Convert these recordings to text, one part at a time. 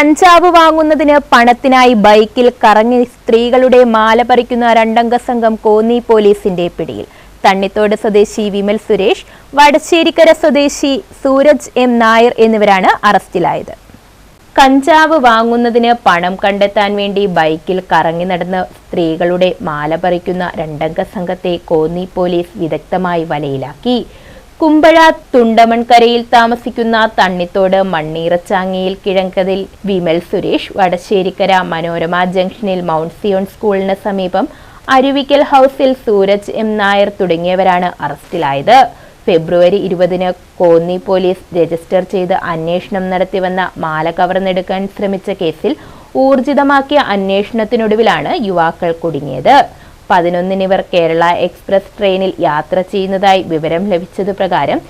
കഞ്ചാവ് വാങ്ങുന്നതിന് പണത്തിനായി ബൈക്കിൽ കറങ്ങി സ്ത്രീകളുടെ മാല പറിക്കുന്ന രണ്ടംഗ സംഘം കോന്നി പോലീസിന്റെ പിടിയിൽ. തണ്ണിത്തോട് സ്വദേശി വിമൽ സുരേഷ് വടശ്ശേരിക്കര സ്വദേശി സൂരജ് എം നായർ എന്നിവരാണ് അറസ്റ്റിലായത്. കഞ്ചാവ് വാങ്ങുന്നതിന് പണം കണ്ടെത്താൻ വേണ്ടി ബൈക്കിൽ കറങ്ങി നടന്ന സ്ത്രീകളുടെ മാല പറിക്കുന്ന രണ്ടംഗ സംഘത്തെ കോന്നി പോലീസ് വിദഗ്ധമായി വലയിലാക്കി. കുമ്പഴ തുണ്ടമൺകരയിൽ താമസിക്കുന്ന തണ്ണിത്തോട് മണ്ണീറച്ചാങ്ങിയിൽ കിഴങ്കതിൽ വിമൽ സുരേഷ് വടശ്ശേരിക്കര മനോരമ ജംഗ്ഷനിൽ മൗണ്ട് സിയോൺ സ്കൂളിന് സമീപം അരുവിക്കൽ ഹൗസിൽ സൂരജ് എം നായർ തുടങ്ങിയവരാണ് അറസ്റ്റിലായത്. ഫെബ്രുവരി ഇരുപതിന് കോന്നി പോലീസ് രജിസ്റ്റർ ചെയ്ത് അന്വേഷണം നടത്തിവന്ന മാല കവർന്നെടുക്കാൻ ശ്രമിച്ച കേസിൽ ഊർജിതമാക്കിയ അന്വേഷണത്തിനൊടുവിലാണ് യുവാക്കൾ കുടുങ്ങിയത്. പതിനൊന്നിനിവർ കേരള എക്സ്പ്രസ് ട്രെയിനിൽ യാത്ര ചെയ്യുന്നതായി വിവരം ലഭിച്ചത് പ്രകാരം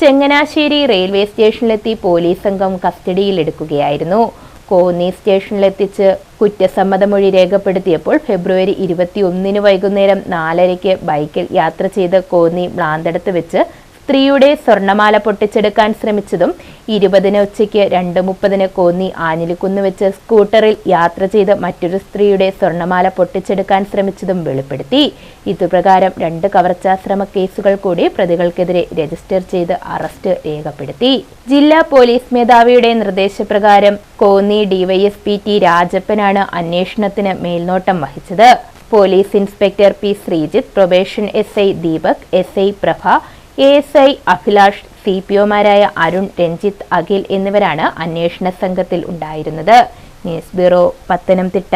ചെങ്ങനാശ്ശേരി റെയിൽവേ സ്റ്റേഷനിലെത്തി പോലീസ് സംഘം കസ്റ്റഡിയിലെടുക്കുകയായിരുന്നു. കോന്നി സ്റ്റേഷനിലെത്തിച്ച് കുറ്റസമ്മതമൊഴി രേഖപ്പെടുത്തിയപ്പോൾ ഫെബ്രുവരി ഇരുപത്തിയൊന്നിന് വൈകുന്നേരം നാലരയ്ക്ക് ബൈക്കിൽ യാത്ര ചെയ്ത് കോന്നി മ്ലാന്തടത്ത് വെച്ച് സ്ത്രീയുടെ സ്വർണമാല പൊട്ടിച്ചെടുക്കാൻ ശ്രമിച്ചതും ഇരുപതിന് ഉച്ചയ്ക്ക് രണ്ട് മുപ്പതിന് കോന്നി ആഞ്ഞിലിക്കുന്ന് വെച്ച് സ്കൂട്ടറിൽ യാത്ര ചെയ്ത് മറ്റൊരു സ്ത്രീയുടെ സ്വർണമാല പൊട്ടിച്ചെടുക്കാൻ ശ്രമിച്ചതും വെളിപ്പെടുത്തി. ഇതുപ്രകാരം രണ്ട് കവർച്ചാശ്രമ കേസുകൾ കൂടി പ്രതികൾക്കെതിരെ രജിസ്റ്റർ ചെയ്ത് അറസ്റ്റ് രേഖപ്പെടുത്തി. ജില്ലാ പോലീസ് മേധാവിയുടെ നിർദ്ദേശപ്രകാരം കോന്നി ഡിവൈഎസ്പി ടി രാജപ്പനാണ് അന്വേഷണത്തിന് മേൽനോട്ടം വഹിച്ചത്. Police inspector P Sreejith probation S I Deepak S I Prabha A S I Abhilash C P ഒമാരായ Arun Ranjith Akhil എന്നിവരാണ് അന്വേഷണ സംഘത്തിൽ ഉണ്ടായിരുന്നത്. News bureau Pathanamthitta.